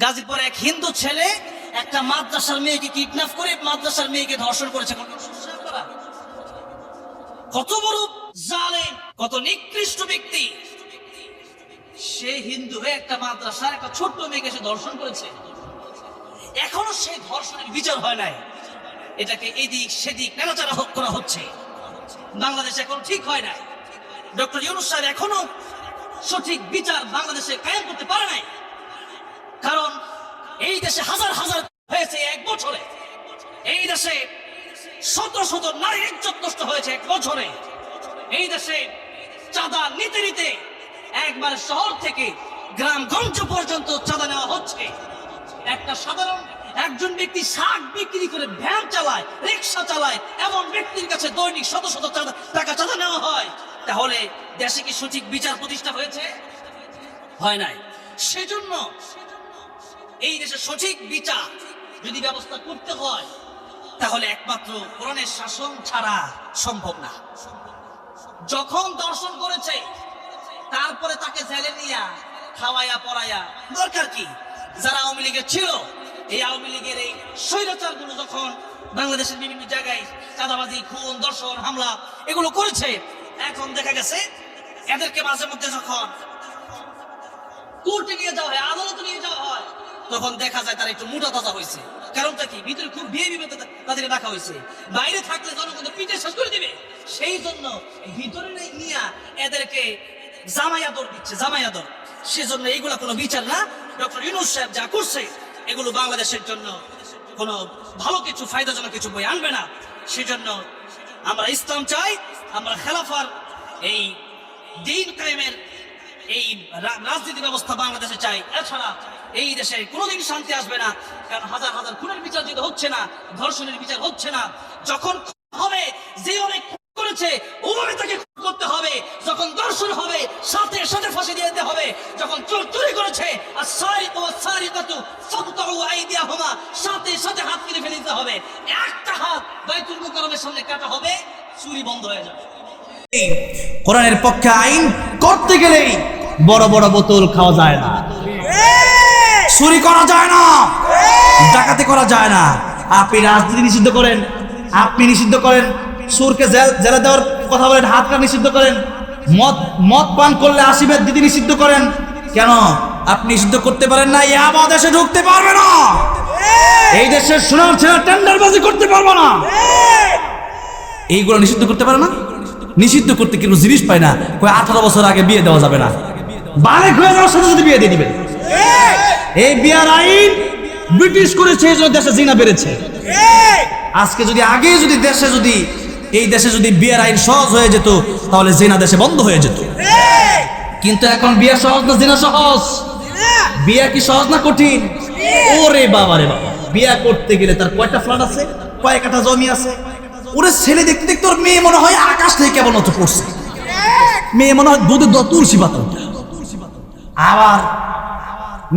গাজীপুরে এক হিন্দু ছেলে একটা মাদ্রাসার মেয়েকে কিডন্যাপ করে মাদ্রাসার মেয়েকে ধর্ষণ করেছে। কত বড় জালেম, কত নিকৃষ্ট ব্যক্তি। সে হিন্দু হয়ে একটা মাদ্রাসার একটা ছোট্ট মেয়েকে সে ধর্ষণ করেছে। এখনও সেই ধর্ষণের বিচার হয় নাই। এটাকে এদিক সেদিক নাড়াচাড়া হোক করা হচ্ছে। বাংলাদেশে এখন ঠিক হয় নাই ডক্টর ইউনুস সাহেব এখনও সঠিক বিচার বাংলাদেশে কায়েম করতে পারে নাই। কারণ এই দেশে হাজার হাজার হয়েছে এক বছরে। এই দেশে শত শত নারীর ইজ্জত নষ্ট হয়েছে এক বছরে। এই দেশে চাঁদা নিতে নিতে একবার শহর থেকে গ্রামগঞ্জ পর্যন্ত চাঁদা নেওয়া হচ্ছে। একটা সাধারণ একজন ব্যক্তি শাক বিক্রি করে ভ্যান চালায়, রিক্সা চালায়, এমন ব্যক্তির কাছে দৈনিক শত শত টাকা চাঁদা নেওয়া হয়। তাহলে দেশে কি সঠিক বিচার প্রতিষ্ঠা হয়েছে? হয় নাই। সেজন্য এই দেশে সঠিক বিচার যদি ব্যবস্থা করতে হয়, তাহলে একমাত্র কোরআনের শাসন ছাড়া সম্ভব না। যখন দর্শন করেছে, তারপরে তাকে জেলে নিয়া খাওয়াইয়া পড়াইয়া দরকার কি? যারা আওয়ামী লীগের ছিল, এই আওয়ামী লীগের এই স্বৈরাচারগুলো যখন বাংলাদেশের বিভিন্ন জায়গায় চাঁদাবাজি, খুন দর্শন হামলা এগুলো করেছে, এখন দেখা গেছে এদেরকে মাঝে মধ্যে যখন কোর্টে নিয়ে যাওয়া হয়, আদালতে নিয়ে যাওয়া হয় তখন দেখা যায় তারা একটু মোটা তাজা হয়েছে। কারণটা কি? ভিতরে খুব বিয়ে বিপদে তাদেরকে রাখা হয়েছে। বাইরে থাকলে জনগণ পিঠে শেষ করে দিবে। সেই জন্য ভিতরে নিয়ে এদেরকে জামাই আদর দিচ্ছে জামাই আদর সেজন্য এইগুলা কোনো বিচার না। ডক্টর ইউনুস সাহেব যা করছে, এগুলো বাংলাদেশের জন্য কোনো ভালো কিছু, ফায়দাজনক কিছু বই আনবে না। সেজন্য আমরা ইসলাম চাই, আমরা খেলাফার এই দিন কায়েমের এই রাজনীতি ব্যবস্থা বাংলাদেশে চাই। এছাড়া এই দেশে কোনোদিন শান্তি আসবে না, কারণ হাজার হাজার খুনের বিচার যদি হচ্ছে না, ধর্ষণের বিচার হচ্ছে না, যখন হবে, যে অনেক করেছে, ওভাবে তাকে করতে হবে, যখন দর্শন হবে, সাথে সাথে ফাঁসি দিয়ে দিতে হবে, যখন চোর চুরি করেছে, আর সারি তো সারি কাতু ফাকতাউ আইদিয়াহুমা, সাথে সাথে হাত কেটে ফেলে দিতে হবে। একটা হাত বাইতুল মুকাররমের সামনে কাটা হবে, চুরি বন্ধ হয়ে যাবে। কোরআনের পক্ষে আইন করতে গেলেই বড় বড় বোতল খাওয়া যায় না। চুরি করা যায় না। ডাকাতি করা যায় না। আপনি রাজনীতি নিষিদ্ধ করেন আপনি নিষিদ্ধ করেন সুরকে জেল- দেওয়ার কথা বলেন হাত হাতটা নিষিদ্ধ করেন মদ মদ পান করলে আশীর্বাদ দিদি নিষিদ্ধ করেন। কেন? আপনি নিষিদ্ধ করতে পারেন না ইয়াবা দেশে ঢুকতে পারবে না। এই! দেশের সোনার ছেলে টেন্ডারবাজি করতে পারব না। এইগুলো নিষিদ্ধ করতে পারে না? নিষিদ্ধ করতে কিন্তু জিনিস পায় না? কই আঠারো বছর আগে বিয়ে দেওয়া যাবে না। বালেক হয়ে যাওয়ার সাথে সাথে বিয়ে দিয়ে দিবেন। এই বিয়ার আইন ব্রিটিশ করেছে এই জন্য দেশে জিনা বেড়েছে। আজকে যদি আগে যদি দেশে যদি এই দেশে যদি বিয়ের আইন সহজ হয়ে যেত তাহলে জিনা দেশে বন্ধ হয়ে যেত। কিন্তু এখন বিয়ে সহজ না জিনা সহজ? বিয়া কি সহজ না কঠিন? ওরে বাবা রে বাবা। বিয়া করতে গেলে তার কয়টা ফ্ল্যাট আছে? কয় কাটা জমি আছে? ওরে ছেলে দেখতে দেখতে ওর মেয়ে মনে হয় আকাশ থেকে কেমন মতো পড়ছে। মেয়ে মনে হয় দুধের দ তুলসী পাতা আবার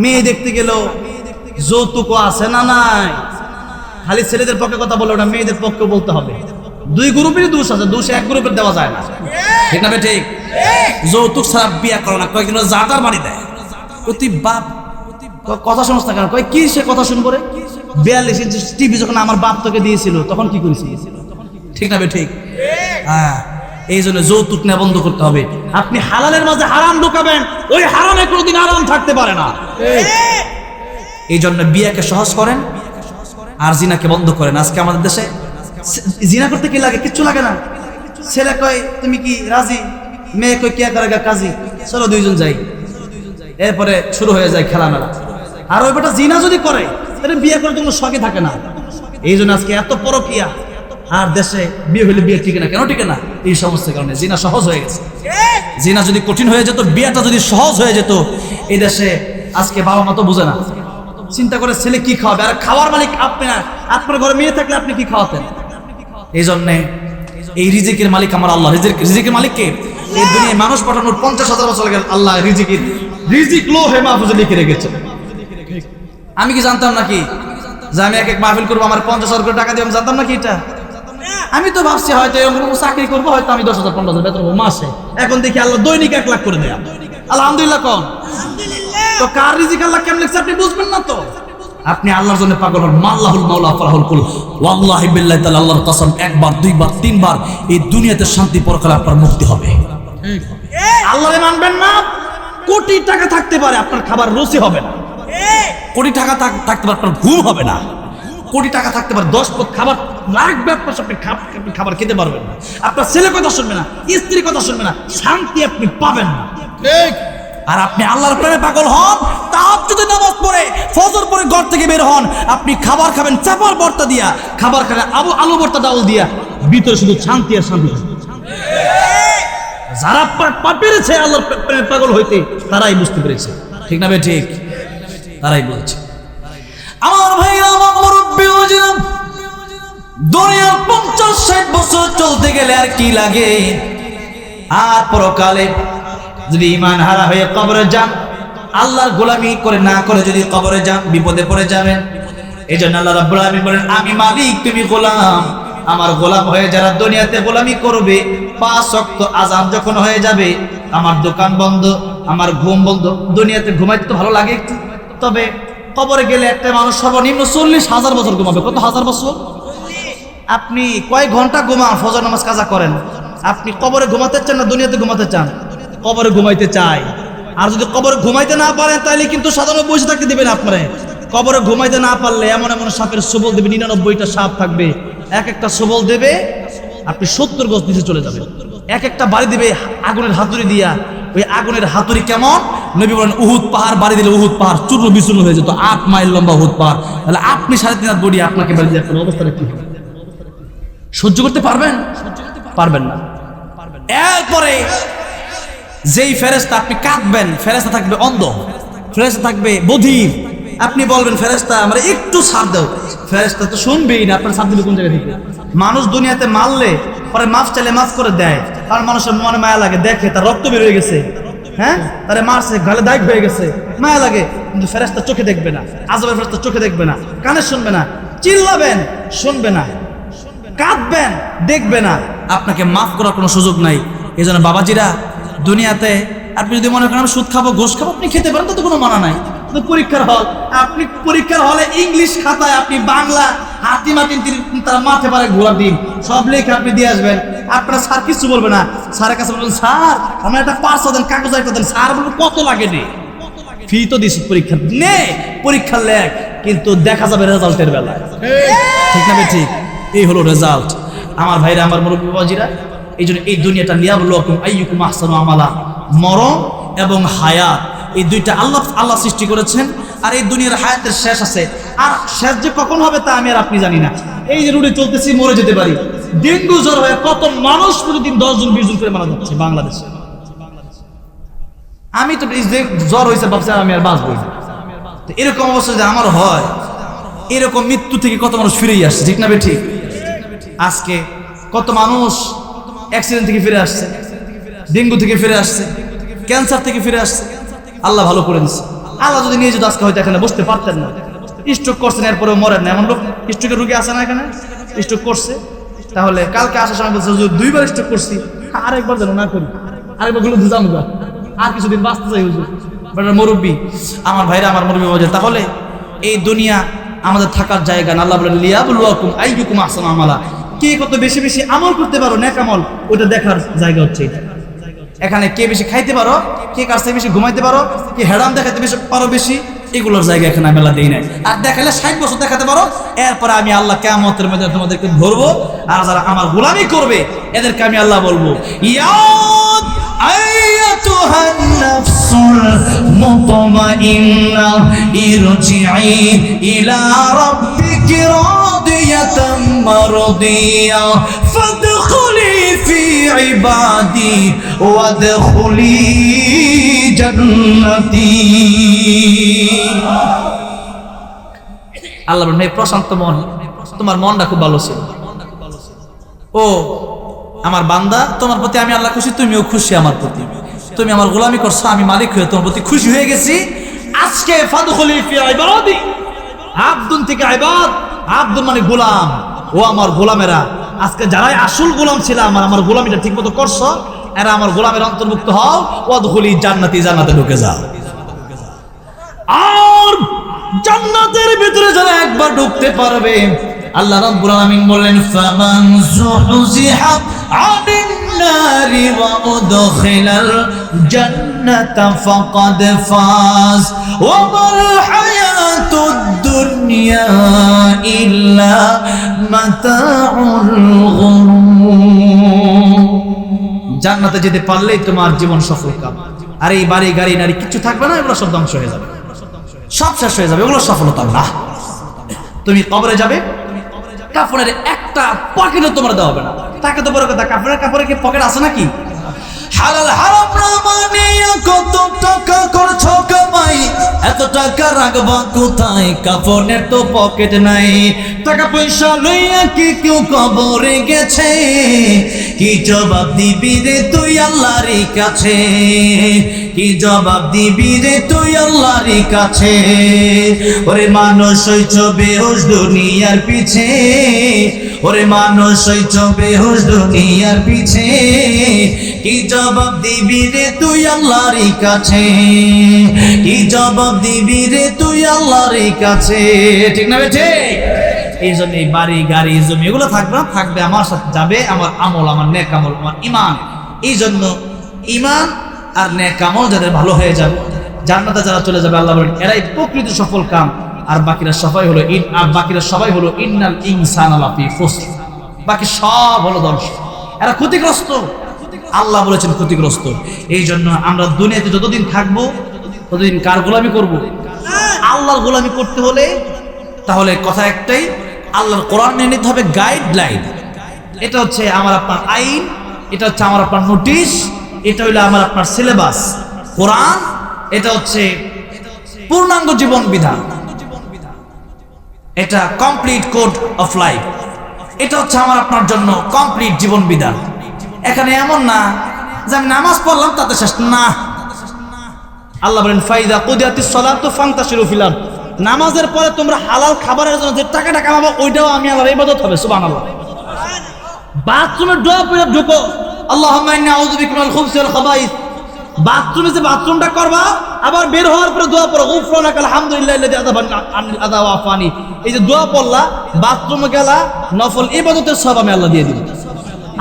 মেয়ে দেখতে গেল যৌতুক আছে না নাই? খালি ছেলেদের পক্ষে কথা বলে ওটা মেয়েদের পক্ষে বলতে হবে। দুই গ্রুপেরই দোষ আছে, দোষ এক গ্রুপের দেওয়া যায় না। ঠিক না ঠিক? যৌতুক ছাড়া বিয়া করো না কয়েকদিন জাটার মারি দেয়। প্রতি বাপ? কথা শুনস না কেন? কয় কি সে কথা শুনব রে? বিয়াল্লিশ ইঞ্চি টিভি যখন আমার বাপ তোকে দিয়েছিল, তখন কি করেছিল ঠিক না ঠিক? হ্যাঁ। এই জন্য যৌতুক নেওয়া বন্ধ করতে হবে। আপনি হালালের মাঝে হারাম ঢুকাবেন, ওই হারামে কোনোদিন আরাম থাকতে পারে না। এই জন্য বিয়াকে সহজ করেন আর জিনাকে বন্ধ করেন। আজকে আমাদের দেশে জিনা করতে কি লাগে? কিচ্ছু লাগে না। ছেলে কয়, তুমি কি রাজি? মেয়ে কয়, কে করে কাজী? চলো দুইজন যাই। এরপরে শুরু হয়ে যায় খেলা মেলা আর ওই বেটা জিনা যদি করে, তাহলে বিয়ে করে তো কোনো শখে থাকে না। এই জন্য আজকে এত পরকিয়া। আর দেশে বিয়ে হলে বিয়ে টিকে না কেন টিকে না এই সমস্ত কারণে জিনা সহজ হয়ে গেছে। জিনা যদি কঠিন হয়ে যেত, বিয়েটা যদি সহজ হয়ে যেত, এই দেশে আজকে বাবা মা তো বুঝে না। চিন্তা করে ছেলে কি খাওয়াবে? আর খাওয়ার মালিক আপনি না। আপনার ঘরে মেয়ে থাকলে আপনি কি খাওয়াতেন? এই জন্যে এই রিজিকের মালিক আমার আল্লাহ। রিজিক, রিজিকের মালিক কে? এই দুনিয়ায় মানুষ পাঠানোর পঞ্চাশ হাজার বছর লাগে আল্লাহ রিজিকের, রিজিক লো হে মাহফুজে লিখে রেখেছে। আমি কি জানতাম নাকি? যে আমি এক এক মাহফিল করব, আমার পঞ্চাশ হাজার টাকা দিয়ে আমি জানতাম নাকি এটা? আমি তো ভাবছি হয়তো এরকম চাকরি করব হয়তো আমি দশ হাজার পনেরো হাজার বেতন মাসে। এখন দেখি আল্লাহ দৈনিক এক লাখ করে দেয়া। আলহামদুলিল্লাহ কন। আলহামদুলিল্লাহ। তো কার রিজিক আল্লাহ কেমন লিখছে আপনি বুঝবেন না তো? আপনি আল্লাহর জন্য পাগল হন। মাল্লাহুল মাওলা ফালাহুল কুল। ওয়াল্লাহি বিল্লাহি তাআলা আল্লাহর কসম একবার দুইবার তিনবার এই দুনিয়াতে শান্তি পরকালে আপনার মুক্তি হবে। আল্লাহরে মানবেন না? কোটি টাকা থাকতে পারে আপনার খাবার রুচি হবে না। কোটি টাকা থাক- থাকতে পারে আপনার ঘুম হবে না। কোটি টাকা থাকতে পারে দশ পথ খাবার লাগবে আপনার আপনি খাবার খেতে পারবেন না। আপনার ছেলে কথা শুনবে না স্ত্রী কথা শুনবে না শান্তি আপনি পাবেন না। আর আপনি আল্লাহর প্রেমে পাগল হন তাও যদি নামাজ পড়ে ফজর পরে ঘর থেকে বের হন আপনি খাবার খাবেন চাপার ভর্তা দিয়া খাবার খাবেন আবু আলু ভর্তা ডাউল দিয়া ভিতরে শুধু শান্তি আর শান্তি যারা পেরেছে আল্লাহর প্রেমে পাগল হইতে তারাই বুঝতে পেরেছে। ঠিক না বে ঠিক? তারাই বলছে। আমার ভাই আমার ওজিরাম দুনিয়ার পঞ্চাশ ষাট বছর চলতে গেলে আর কি লাগে? আর পরকালে যদি ইমান হারা হয়ে কবরে যান, আল্লাহর গোলামি করে না করে যদি কবরে যান, বিপদে পড়ে যাবেন। এই জন্য আল্লাহ রাব্বুল আলামিন বলেন, আমি মালিক, তুমি গোলাম। আমার গোলাম হয়ে যারা দুনিয়াতে গোলামি করবে, পাঁচ ওয়াক্ত আজান যখন হয়ে যাবে, আমার দোকান বন্ধ, আমার ঘুম বন্ধ, দুনিয়াতে ঘুমাইতে তো ভালো লাগে তবে কবরে গেলে একটা মানুষ সর্বনিম্ন চল্লিশ হাজার বছর ঘুমাবে। কত হাজার বছর? আপনি কয় ঘণ্টা ঘুমান? ফজর নামাজ কাজা করেন? আপনি কবরে ঘুমাতে চান না দুনিয়াতে ঘুমাতে চান? কবরে ঘুমাইতে চাই। আর যদি কবরে ঘুমাইতে না পারেন, তাহলে কিন্তু সাধারণ বসে থাকতে দিবেন আপনারে। কবরে ঘুমাইতে না পারলে এমন এমন সাপের সবল দেবে, নিরানব্বইটা সাপ থাকবে। এক একটা সবল দেবে, আপনি সত্তর গজ নিচে চলে যাবেন। এক একটা বাড়ি দিবে আগুনের হাতুড়ি দিয়া। ওই আগুনের হাতুড়ি কেমন? নবী বলেন, উহুদ পাহাড়, বাড়ি দিলে উহুদ পাহাড়, চূর্ণ বিচূর্ণ হয়ে যেত, আট মাইল লম্বা উহুদ পাহাড়। তাহলে আপনি সাড়ে তিন হাত বডি আপনাকে বাড়ি দিয়ে আপনার অবস্থাটা কি হবে? সহ্য করতে পারবেন? পারবেন না। এরপরে যেই ফেরেস্তা আপনি কাঁদবেন ফেরেস্তা থাকবে অন্ধ ফেরেস্তা থাকবে বধির। আপনি বলবেন ফেরেস্তা আমরা একটু ছাড় দাও। ফেরেস্তা তো শুনবেই না, আপনার ছাড় দিবে কোন জায়গা থেকে মানুষ দুনিয়াতে মারলে, পরে মাফ চাইলে মাফ করে দেয় কারণ মানুষের মনে মায়া লাগে, দেখে তার রক্ত বের হয়ে গেছে। হ্যাঁ? তারে মারছে গালে দাগ হয়ে গেছে। মায়া লাগে, কিন্তু ফেরেস্তা চোখে দেখবে না, আজবের ফেরেস্তা চোখে দেখবে না, কানে শুনবে না, চিল্লাবেন, শুনবে না, কাঁদবেন, দেখবে না। আপনাকে মাফ করার কোনো সুযোগ নাই। এই জন্য বাবাজিরা দুনিয়াতে, আপনি যদি মনে করেন সুদ খাব, ঘোষ খাব, আপনি খেতে পারেন, তাতে কোনো মানা নাই। কিন্তু পরীক্ষার হল, আপনি পরীক্ষার হলে ইংলিশ খাতায় আপনি বাংলা হাতি মাটি তারা মাঠে পারে ঘোরা দিন। সব লেখে আপনি দিয়ে আসবেন। আপনার স্যার কিছু বলবে না। স্যারের কাছে বলবেন, স্যার, আমার একটা পাঁচশো দেন, কাগজ একটা দেন। স্যার বলবেন কত লাগে নে ফি তো দিস পরীক্ষা নে, পরীক্ষার লেখ। কিন্তু দেখা যাবে রেজাল্টের বেলায়। ঠিক না ঠিক এই হলো রেজাল্ট। আমার ভাইরা, আমার মুরব্বী বাবাজিরা, এই জন্য এই দুনিয়াটা লিয়াবুল্লাকুম আইয়ুকুম আহসানু আমালা। মরণ এবং হায়াত। এই দুইটা আল্লাহ আল্লাহ সৃষ্টি করেছেন, আর এই দুনিয়ার হায়াতের শেষ আছে। আর শেষ যে কখন হবে তা আমি আর আপনি জানি না। এই যে রুটে চলতেছি, মরে যেতে পারি। ডেঙ্গু জ্বর হয়ে কত মানুষ প্রতিদিন দশ জন, বিশ জন করে মারা যাচ্ছে বাংলাদেশে। আমি তো জ্বর হয়েছে, ভাবছি আমি আর বাঁচবো তো এরকম অবস্থা যে আমার হয়, এরকম মৃত্যু থেকে কত মানুষ ফিরেই আসছে, ঠিক না বে ঠিক? আজকে কত মানুষ অ্যাক্সিডেন্ট থেকে ফিরে আসছে, ডেঙ্গু থেকে ফিরে আসছে ক্যান্সার থেকে ফিরে আসছে। আল্লাহ ভালো করে দিচ্ছে আল্লাহ যদি নিয়ে যদি আজকে হয়তো এখানে বসতে পারতেন না। স্ট্রোক করছেন এরপরেও মরেন না। এমন লোক স্ট্রোকের রুগী আছে না এখানে? স্ট্রোক করছে। তাহলে কালকে আসার সময় বলছে দুইবার স্ট্রোক করছি। আরেকবার যেন না করি। আরেকবারগুলো গা। আর কিছুদিন বাঁচতে চাই, হুজুর। বাট মুরব্বী, আমার ভাইরা আমার মুরব্বী বাজে তাহলে এই দুনিয়া আমাদের থাকার জায়গা না? আল্লাহ বলেন লিয়াবুল্লাকুম আইয়ুকুম আহসানু আমালা। কে কত বেশি বেশি আমল করতে পারো, নেক আমল ওটা দেখার জায়গা হচ্ছে এটা। এখানে কে বেশি খাইতে পারো, কে কার থেকে বেশি ঘুমাইতে পারো, কে হেডাম দেখাতে বেশি পারো বেশি, এগুলোর জায়গা এখানে মেলা দিই নাই। আর দেখালে ষাট বছর দেখাতে পারো, এরপরে আমি আল্লাহ কেমতের মধ্যে তোমাদেরকে ধরবো, আর যারা আমার গোলামি করবে, এদেরকে আমি আল্লাহ বলব ইয়াদ أيتها النفس المطمئنة ارجعي إلى ربك راضية مرضية فادخلي في عبادي وادخلي جنتي আল্লাহ বলেন, হে প্রশান্ত মন তোমার মনটা খুব ভালো ছিল ও আমার বান্দা তোমার প্রতি আমি আল্লাহ খুশি তুমিও খুশি আমার প্রতি তুমি আমার গোলামি করছো আমি মালিক হয়ে তোমার প্রতি খুশি হয়ে গেছি আজকে ফাদখুলি ফি ইবাদি আব্দুন থেকে ইবাদ আব্দুন মানে গোলাম। ও আমার গোলামেরা। আজকে যারাই আসল গোলাম ছিল, আমার আমার গোলামিটা ঠিকমতো করছ, এরা আমার গোলামের অন্তর্ভুক্ত হও, ওয়াদখুলি জান্নাতি, জান্নাতে ঢুকে যাও। জান্নাতের ভিতরে যারা একবার ঢুকতে পারবে, আল্লাহ রাব্বুল আলামিন বললেন, ফামান যুহজিহা আনিন উদখিলাল জান্নাতা ফাকাদ ফাজ ওয়া মাল হায়াতুদ দুনিয়া ইল্লা মাতাউল গুরুর জান্নাতে যেতে পারলেই তোমার জীবন সফল কাম। আর এই বাড়ি, গাড়ি, নারী কিছু থাকবে না, এগুলো সব ধ্বংস হয়ে যাবে। সব শেষ হয়ে যাবে, এগুলো সফলতা না। তুমি কবরে যাবে কাপড়ের একটা পকেটও তোমার দেওয়া হবে না। তাকে তো বড় কথা কাপড়ের কাপড়ে কি পকেট আছে নাকি? হালাল, হারাম না মানে কত টাকা করছ কামাই? এত টাকা রাখবা কোথায়? কাপড়ের তো পকেট নাই। টাকা পয়সা লইয়া কি কেউ কবরে গেছে? কি জবাব দিবি রে তুই আল্লাহর কাছে? কি জবাব দিবি রে তুই আল্লাহর কাছে? ওরে মানুষ হইছ বেহুশ দুনিয়ার পিছে। ওরে মানুষ হইছ বেহুশ দুনিয়ার পিছে। কি জবাব দিবি রে তুই আল্লাহর কাছে? কি জবাব দিবি রে তুই আল্লাহর কাছে? ঠিক না বেঠে এই জন্য বাড়ি, গাড়ি জমি এগুলো থাকবে থাকবে আমার সাথে যাবে, আমার আমল, আমার নেক আমল, আমার ইমান। এই জন্য ইমান আর নেক আমল যাদের ভালো হয়ে যাবে, জান্নাতে যারা চলে যাবে, আল্লাহ বলেন, এরাই প্রকৃত সফল কাম। আর বাকিরা সবাই হলো ইন আর বাকিরা সবাই হলো ইন্নাল ইনসান আলাফি বাকি সব হলো ধ্বংস এরা ক্ষতিগ্রস্ত। আল্লাহ বলেছেন ক্ষতিগ্রস্ত। এই জন্য আমরা দুনিয়াতে যতদিন থাকব, ততদিন কার গোলামি করব? আল্লাহর গোলামি করতে হলে, তাহলে কথা একটাই, আল্লাহর কোরআন নিয়ে নিতে হবে গাইডলাইন এটা হচ্ছে আমার আপনার আইন, এটা হচ্ছে আমার আপনার নোটিশ এটা হইল আমার আপনার সিলেবাস কোরআন, এটা হচ্ছে পূর্ণাঙ্গ জীবন বিধান। এটা কমপ্লিট কোড অফ লাইফ এটা হচ্ছে আমার আপনার জন্য কমপ্লিট জীবন বিধান। এখানে এমন না যে আমি নামাজ পড়লাম তাতে শেষ না। আল্লাহ বলেন, ফাইদা কুদিয়াতি সলাত তো ফাংতাসিরু ফিলান নামাজের পরে তোমরা হালাল খাবারের জন্য যে টাকাটা কামাবো, ওইটাও আমি আল্লাহর ইবাদত হবে, সুবহানাল্লাহ। বাথরুমে ডোয়া পড়ে ঢুকো। ওয়াল বাথরুমে যে বাথরুমটা করবা, আবার বের হওয়ার পরে দোয়া পড়ো গুফরানাকা আলহামদুলিল্লাহ আফানি। এই যে দোয়া পড়লা, বাথরুমে গেলা, নফল ইবাদতের সব আমি আল্লাহ দিয়ে দিব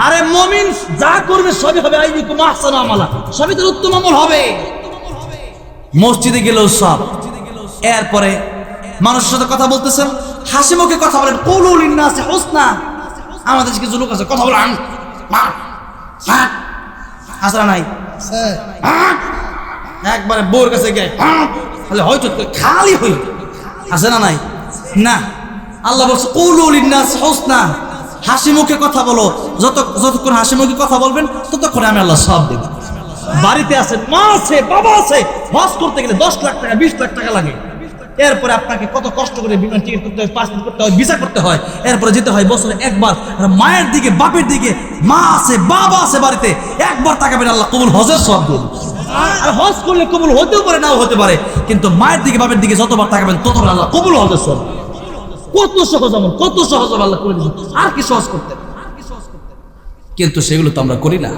আরে মুমিন যা করবে সবই হবে আইবিকুম আহসানু আমালা। সবই তার উত্তম আমল হবে। মসজিদে গেলেও সব এরপরে মানুষের সাথে কথা বলতেছেন হাসি মুখে কথা বলেন কৌলুল ইন্নাসে হোসনা। আমাদের দেশে কিছু লোক আছে, কথা বলেন হাসরা নাই? আহ! একবারে বোর কাছে গে খালি হয়তো খালি হই। আছে না নাই? না। আল্লাহ বলছে ইন্নাস হোসনা। হাসি মুখে কথা বলো। যত যতক্ষণ হাসি মুখে কথা বলবেন ততক্ষণ আমি আল্লাহ সব দেব। বাড়িতে আছেন মা আছে বাবা আছে। হজ করতে গেলে দশ লাখ টাকা বিশ লাখ টাকা লাগে। এরপরে আপনাকে কত কষ্ট করে বিমান টিকিট করতে হয়, পাসপোর্ট করতে হয়, ভিসা করতে হয়, এরপরে যেতে হয় বছরে একবার। মায়ের দিকে, বাপের দিকে, মা আছে, বাবা আছে বাড়িতে, একবার তাকাবেন, আল্লাহ কবুল হজের সব আর হজ করলে কবুল হতেও পারে, নাও হতে পারে। কিন্তু মায়ের দিকে, বাপের দিকে যতবার তাকাবেন, ততবার আল্লাহ কবুল হজের সব কত সহজ আমল, কত সহজ আল্লাহ করে দিয়েছেন। আর কি সহজ করতে কিন্তু সেগুলো তো আমরা করি না।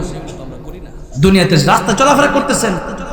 দুনিয়াতে রাস্তা চলাফেরা করতেছেন।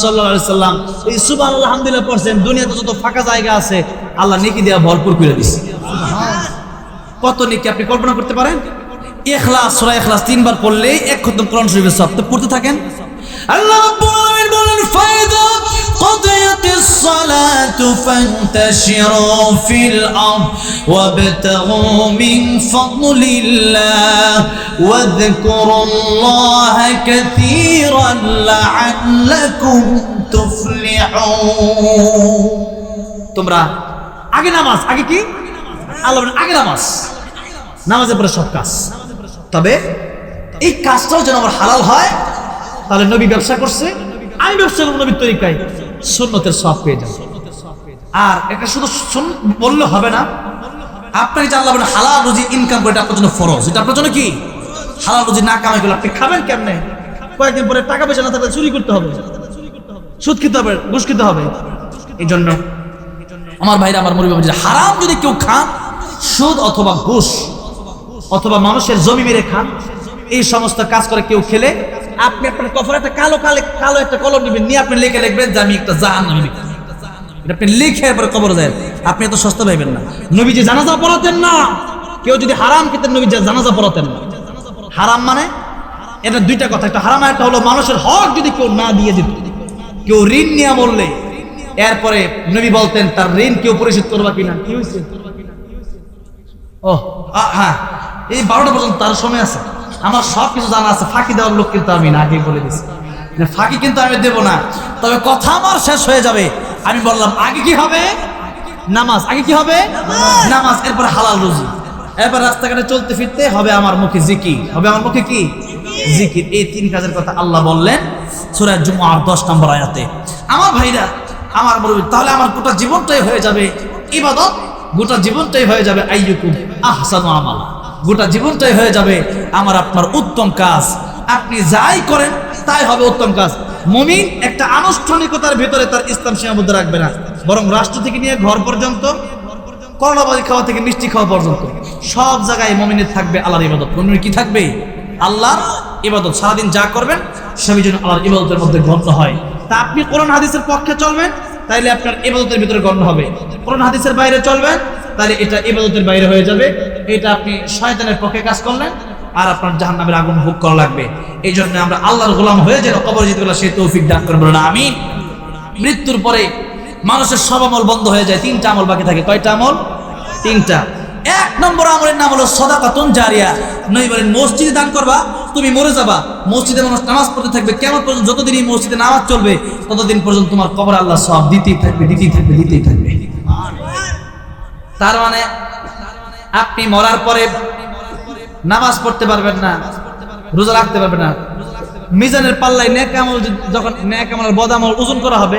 সাল্লাম। এই সুবহানাল্লাহ আলহামদুলিল্লাহ পড়ছেন দুনিয়াতে যত ফাঁকা জায়গা আছে আল্লাহ নেকি দেওয়া ভরপুর করে দিছে। কত নেকি আপনি কল্পনা করতে পারেন? সূরা তিনবার পড়লে এক খতম কোরআন শরীফের সব তো পড়তে থাকেন। আল্লাহ বলেন ফায়দা قضيت الصلاة فانتشروا في الأرض وابتغوا من فضل الله واذكروا الله كثيرا لعلكم تفلحون তোমরা আগে নামাজ আগে কি আল্লাহ বলেন আগে নামাজ নামাজের পরে সব কাজ তবে এই কাজটাও যেন আমার হালাল হয় তাহলে নবী ব্যবসা করছে আমি ব্যবসা করব নবীর তরিকায় সুন্নতের সব পেয়ে যাবেন আর এটা শুধু বললে হবে না। আপনাকে জানলা বলেন হালাল রুজি ইনকাম করে, এটা আপনার জন্য ফরজ। এটা আপনার জন্য কি? হালাল রুজি না কামাই করলে আপনি খাবেন কেমনে? কয়েকদিন পরে টাকা পয়সা না থাকলে চুরি করতে হবে। সুদ খেতে হবে, ঘুষ খেতে হবে। এই জন্য আমার ভাইরা, আমার মরিবাবু যে হারাম যদি কেউ খান, সুদ অথবা ঘুষ, অথবা মানুষের জমি মেরে খান, এই সমস্ত কাজ করে কেউ খেলে আপনি আপনার কফরে একটা কালো কালে কালো একটা কলম নেবেন, নিয়ে আপনি লিখে লিখবেন যে আমি একটা জাহান নামি আপনি লিখে এরপরে কবর যায় আপনি এত সস্তা পাইবেন না। নবী নবীজি জানাজা পড়াতেন না। কেউ যদি হারাম খেতেন নবী জানাজা পড়াতেন না। হারাম মানে? এটা দুইটা কথা। একটা হারাম একটা হলো মানুষের হক যদি কেউ না দিয়ে দিত। কেউ ঋণ নিয়ে মরলে, এরপরে নবী বলতেন, তার ঋণ কেউ পরিশোধ করবা কিনা? কি হয়েছে ও হ্যাঁ। এই বারোটা পর্যন্ত তার সময় আছে। আমার সব কিছু জানা আছে ফাঁকি দেওয়ার লোক কিন্তু আমি না আগে বলে দিচ্ছি ফাঁকি কিন্তু আমি দেব না। তবে কথা আমার শেষ হয়ে যাবে। আমি বললাম আগে কি হবে? নামাজ। আগে কি হবে? নামাজ। এরপর হালাল রুজি। এরপর রাস্তাঘাটে চলতে ফিরতে হবে আমার মুখে জিকি হবে আমার মুখে কি? জিকির। এই তিন কাজের কথা আল্লাহ বললেন সুরাজ জুমার দশ নম্বর আয়াতে। আমার ভাইরা আমার বলবে তাহলে আমার গোটা জীবনটাই হয়ে যাবে। ইবাদত গোটা জীবনটাই হয়ে যাবে। আইয়ুকুম আহসানু আমালা। গোটা জীবনটাই হয়ে যাবে আমার আপনার উত্তম কাজ। আপনি যাই করেন, তাই হবে উত্তম কাজ। মমিন একটা আনুষ্ঠানিকতার ভিতরে তার ইসলাম সীমাবদ্ধ রাখবে না। বরং রাষ্ট্র থেকে নিয়ে ঘর পর্যন্ত করলাবাজি খাওয়া থেকে মিষ্টি খাওয়া পর্যন্ত, সব জায়গায় মমিনের থাকবে আল্লাহর ইবাদত। মমিনের কি থাকবে? আল্লাহর ইবাদত। সারাদিন যা করবেন, সবই যেন আল্লাহর ইবাদতের মধ্যে গণ্য হয়। তা আপনি কোরআন, হাদিসের পক্ষে চলবেন তাইলে আপনার এবাদতের ভিতরে গণ্য হবে। কোরআন হাদিসের বাইরে চলবেন তাহলে এটা এবাদতের বাইরে হয়ে যাবে। এটা আপনি শয়তানের পক্ষে কাজ করলেন, আর আপনার জাহান নামের আগুন ভোগ করা লাগবে। এই জন্য আমরা আল্লাহর গোলাম হয়ে যেন কবর জিতে গেলে সেই তৌফিক দান করব না আমি মৃত্যুর পরে মানুষের সব আমল বন্ধ হয়ে যায়, তিনটা আমল বাকি থাকে। কয়টা আমল? তিনটা। এক নম্বর আমলের নাম হলো সদা সদাকাতুন জারিয়া। নই বলেন, মসজিদে দান করবা, তুমি মরে যাবা। মসজিদে মানুষ নামাজ পড়তে থাকবে, কেমন পর্যন্ত যতদিন এই মসজিদে নামাজ চলবে, ততদিন পর্যন্ত তোমার কবর আল্লাহ সব দিতেই থাকবে দিতেই থাকবে দিতেই থাকবে। তার মানে আপনি মরার পরে নামাজ পড়তে পারবেন না, রোজা রাখতে পারবেন না। মিজানের পাল্লায় ন্যাক আমল যখন ন্যাক আমল আর বদ আমল ওজন করা হবে